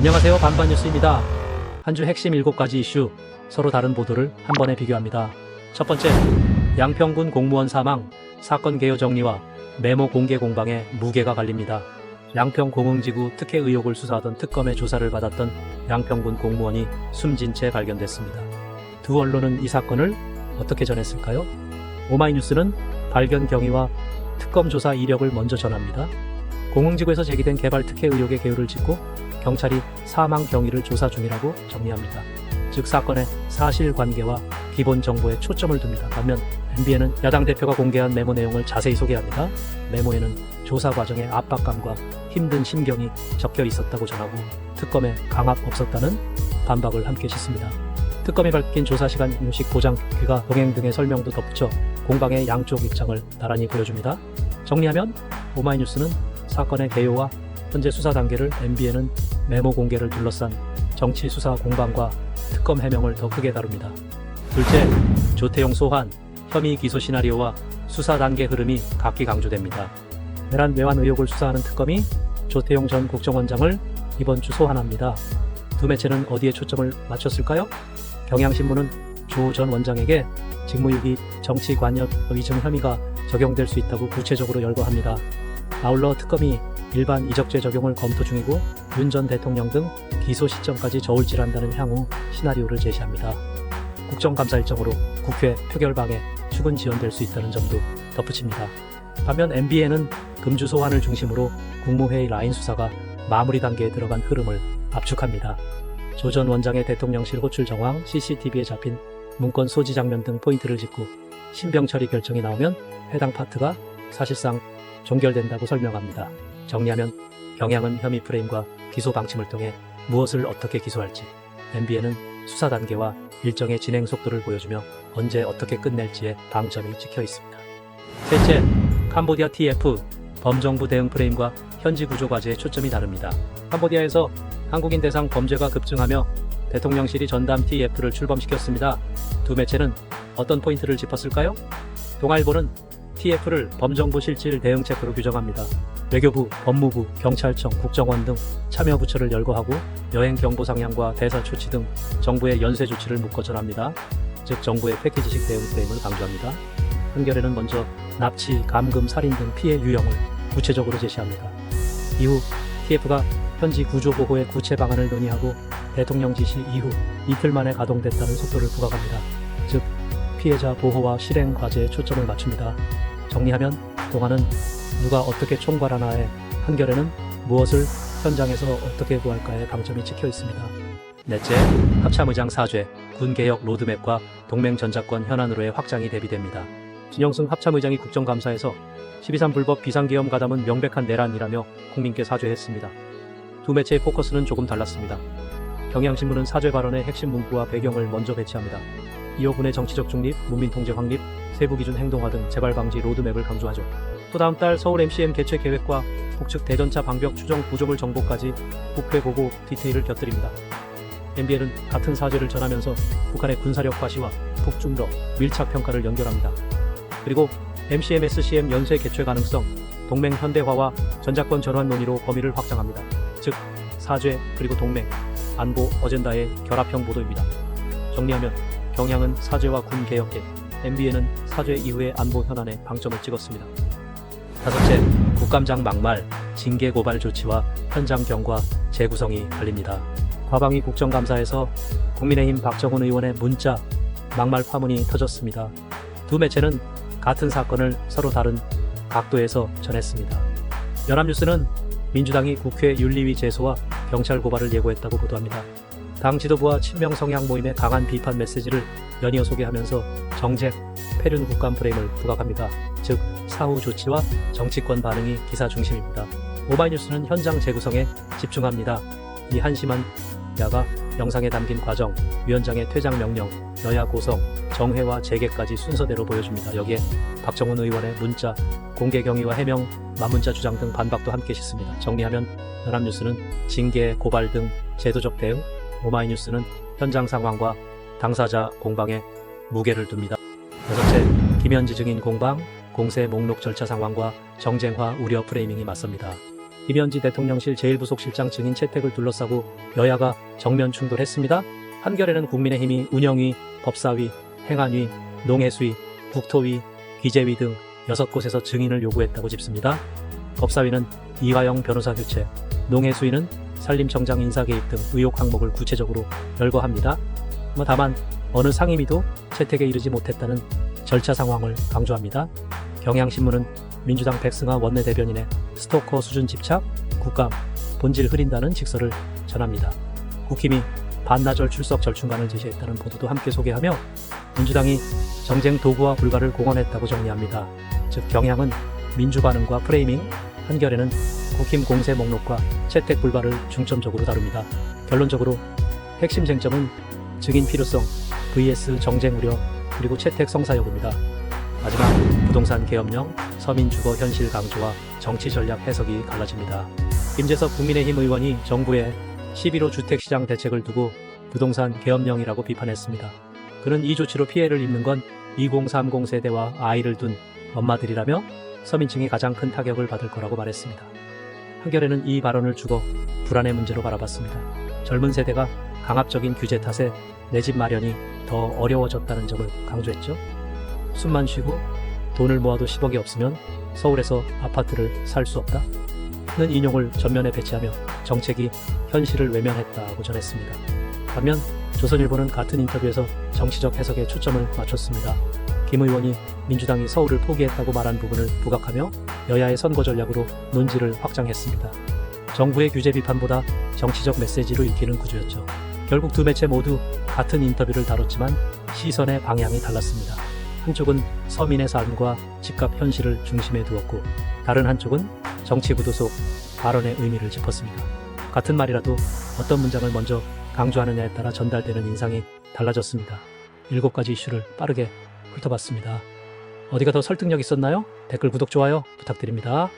안녕하세요. 반반뉴스입니다. 한 주 핵심 7가지 이슈, 서로 다른 보도를 한 번에 비교합니다. 첫 번째, 양평군 공무원 사망, 사건 개요 정리와 메모 공개 공방에 무게가 갈립니다. 양평 공흥지구 특혜 의혹을 수사하던 특검의 조사를 받았던 양평군 공무원이 숨진 채 발견됐습니다. 두 언론은 이 사건을 어떻게 전했을까요? 오마이뉴스는 발견 경위와 특검 조사 이력을 먼저 전합니다. 공흥지구에서 제기된 개발 특혜 의혹의 개요를 짚고 경찰이 사망 경위를 조사 중이라고 정리합니다. 즉 사건의 사실관계와 기본 정보에 초점을 둡니다. 반면 MBN은 야당 대표가 공개한 메모 내용을 자세히 소개합니다. 메모에는 조사 과정의 압박감과 힘든 심경이 적혀 있었다고 전하고 특검에 강압 없었다는 반박을 함께 싣습니다. 특검이 밝힌 조사 시간 음식 보장 귀가 동행 등의 설명도 덧붙여 공방의 양쪽 입장을 나란히 보여줍니다. 정리하면 오마이뉴스는 사건의 개요와 현재 수사 단계를 MBN은 메모 공개를 둘러싼 정치 수사 공방과 특검 해명을 더 크게 다룹니다. 둘째, 조태용 소환, 혐의 기소 시나리오와 수사 단계 흐름이 각기 강조됩니다. 내란 외환 의혹을 수사하는 특검이 조태용 전 국정원장을 이번 주 소환합니다. 두 매체는 어디에 초점을 맞췄을까요? 경향신문은 조 전 원장에게 직무유기 정치 관여 의증 혐의가 적용될 수 있다고 구체적으로 열거합니다. 아울러 특검이 일반 이적죄 적용을 검토 중이고 윤 전 대통령 등 기소 시점까지 저울질한다는 향후 시나리오를 제시합니다. 국정감사 일정으로 국회 표결방에 추근 지연될 수 있다는 점도 덧붙입니다. 반면 MBN은 금주 소환을 중심으로 국무회의 라인 수사가 마무리 단계에 들어간 흐름을 압축합니다. 조 전 원장의 대통령실 호출 정황, CCTV에 잡힌 문건 소지 장면 등 포인트를 짚고 신병 처리 결정이 나오면 해당 파트가 사실상 종결된다고 설명합니다. 정리하면 경향은 혐의 프레임과 기소 방침을 통해 무엇을 어떻게 기소할지, MBN은 수사 단계와 일정의 진행 속도를 보여주며 언제 어떻게 끝낼지에 방점이 찍혀 있습니다. 셋째, 캄보디아 TF 범정부 대응 프레임과 현지 구조 과제의 초점이 다릅니다. 캄보디아에서 한국인 대상 범죄가 급증하며 대통령실이 전담 TF를 출범시켰습니다. 두 매체는 어떤 포인트를 짚었을까요? 동아일보는 TF를 범정부 실질 대응체크로 규정합니다. 외교부, 법무부, 경찰청, 국정원 등 참여 부처를 열거하고 여행 경보 상향과 대사 조치 등 정부의 연쇄 조치를 묶어 전합니다. 즉 정부의 패키지식 대응 프레임을 강조합니다. 한겨레는 먼저 납치, 감금, 살인 등 피해 유형을 구체적으로 제시합니다. 이후 TF가 현지 구조 보호의 구체 방안을 논의하고 대통령 지시 이후 이틀 만에 가동됐다는 속도를 부각합니다. 즉 피해자 보호와 실행 과제에 초점을 맞춥니다. 정리하면 동화는 누가 어떻게 총괄하나에 한결에는 무엇을 현장에서 어떻게 구할까에 방점이 찍혀 있습니다. 넷째, 합참의장 사죄, 군개혁 로드맵과 동맹전자권 현안으로의 확장이 대비됩니다. 진영승 합참의장이 국정감사에서 12.3 불법 비상계엄 가담은 명백한 내란이라며 국민께 사죄했습니다. 두 매체의 포커스는 조금 달랐습니다. 경향신문은 사죄 발언의 핵심 문구와 배경을 먼저 배치합니다. 이호군의 정치적 중립, 문민 통제 확립, 세부 기준 행동화 등 재발 방지 로드맵을 강조하죠. 또 다음 달 서울 MCM 개최 계획과 북측 대전차 방벽 추정 구조물 정보까지 국회 보고 디테일을 곁들입니다. MBL은 같은 사죄를 전하면서 북한의 군사력 과시와 북중러 밀착 평가를 연결합니다. 그리고 MCM SCM 연쇄 개최 가능성, 동맹 현대화와 전자권 전환 논의로 범위를 확장합니다. 즉 사죄 그리고 동맹, 안보 어젠다의 결합형 보도입니다. 정리하면 경향은 사죄와 군 개혁계, MBN은 사죄 이후의 안보 현안에 방점을 찍었습니다. 다섯째, 국감장 막말, 징계 고발 조치와 현장 경과, 재구성이 갈립니다. 과방위 국정감사에서 국민의힘 박정훈 의원의 문자, 막말 파문이 터졌습니다. 두 매체는 같은 사건을 서로 다른 각도에서 전했습니다. 연합뉴스는 민주당이 국회 윤리위 제소와 경찰 고발을 예고했다고 보도합니다. 당 지도부와 친명 성향 모임의 강한 비판 메시지를 연이어 소개하면서 정책, 패륜 국감 프레임을 부각합니다. 즉 사후 조치와 정치권 반응이 기사 중심입니다. 오마이뉴스는 현장 재구성에 집중합니다. 이 한심한 야가 영상에 담긴 과정, 위원장의 퇴장 명령, 여야 고성, 정회와 재개까지 순서대로 보여줍니다. 여기에 박정훈 의원의 문자, 공개 경위와 해명, 만문자 주장 등 반박도 함께 싣습니다. 정리하면 연합뉴스는 징계, 고발 등 제도적 대응, 오마이뉴스는 현장 상황과 당사자 공방에 무게를 둡니다. 여섯째, 김현지 증인 공방, 공세 목록 절차 상황과 정쟁화 우려 프레이밍이 맞섭니다. 김현지 대통령실 제1부속실장 증인 채택을 둘러싸고 여야가 정면 충돌했습니다. 한겨레는 국민의힘이 운영위, 법사위, 행안위, 농해수위, 국토위, 기재위 등 6곳에서 증인을 요구했다고 짚습니다. 법사위는 이화영 변호사 교체, 농해수위는 산림청장 인사 개입 등 의혹 항목을 구체적으로 열거합니다. 뭐 다만 어느 상임위도 채택에 이르지 못했다는 절차 상황을 강조합니다. 경향신문은 민주당 백승하 원내대변인의 스토커 수준 집착, 국감, 본질 흐린다는 직설을 전합니다. 국힘이 반나절 출석 절충안을 제시했다는 보도도 함께 소개하며 민주당이 정쟁 도구와 불가를 공언했다고 정리합니다. 즉 경향은 민주 반응과 프레이밍, 한겨레는 국힘 공세 목록과 채택 불가를 중점적으로 다룹니다. 결론적으로 핵심 쟁점은 증인 필요성, vs 정쟁 우려, 그리고 채택 성사 여부입니다. 마지막 부동산 계엄령, 서민 주거 현실 강조와 정치 전략 해석이 갈라집니다. 김재석 국민의힘 의원이 정부의 11호 주택시장 대책을 두고 부동산 계엄령이라고 비판했습니다. 그는 이 조치로 피해를 입는 건 2030 세대와 아이를 둔 엄마들이라며 서민층이 가장 큰 타격을 받을 거라고 말했습니다. 한겨레는 이 발언을 주고 불안의 문제로 바라봤습니다. 젊은 세대가 강압적인 규제 탓에 내 집 마련이 더 어려워졌다는 점을 강조했죠. 숨만 쉬고 돈을 모아도 10억이 없으면 서울에서 아파트를 살 수 없다. 는 인용을 전면에 배치하며 정책이 현실을 외면했다고 전했습니다. 반면 조선일보는 같은 인터뷰에서 정치적 해석에 초점을 맞췄습니다. 김 의원이 민주당이 서울을 포기했다고 말한 부분을 부각하며 여야의 선거 전략으로 논지를 확장했습니다. 정부의 규제 비판보다 정치적 메시지로 읽히는 구조였죠. 결국 두 매체 모두 같은 인터뷰를 다뤘지만 시선의 방향이 달랐습니다. 한쪽은 서민의 삶과 집값 현실을 중심에 두었고 다른 한쪽은 정치 구도 속 발언의 의미를 짚었습니다. 같은 말이라도 어떤 문장을 먼저 강조하느냐에 따라 전달되는 인상이 달라졌습니다. 일곱 가지 이슈를 빠르게 훑어봤습니다. 어디가 더 설득력 있었나요? 댓글 구독 좋아요 부탁드립니다.